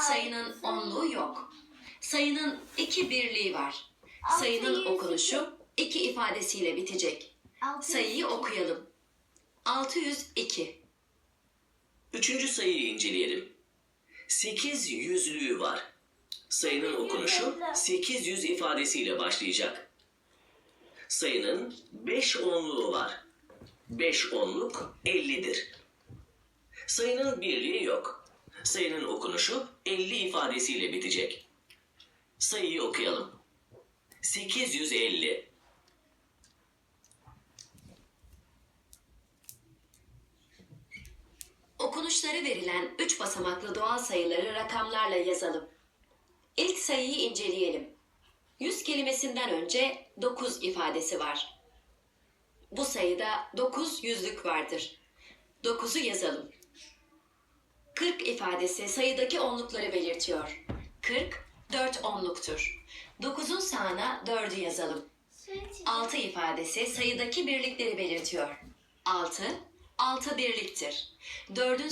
Sayının onluğu yok. Sayının iki birliği var. Sayının okunuşu iki ifadesiyle bitecek. Sayıyı okuyalım. 602. Üçüncü sayıyı inceleyelim. 8 yüzlüğü var. Sayının okunuşu 800 ifadesiyle başlayacak. Sayının 5 onluğu var. 5 onluk 50'dir. Sayının birliği yok. Sayının okunuşu 50 ifadesiyle bitecek. Sayıyı okuyalım. 850 Okunuşları verilen üç basamaklı doğal sayıları rakamlarla yazalım. İlk sayıyı inceleyelim. 100 kelimesinden önce 9 ifadesi var. Bu sayıda 9 yüzlük vardır. 9'u yazalım. 40 ifadesi sayıdaki onlukları belirtiyor. 40, 4 onluktur. 9'un sağına 4'ü yazalım. 6 ifadesi sayıdaki birlikleri belirtiyor. 6, 6 birliktir. 4'ün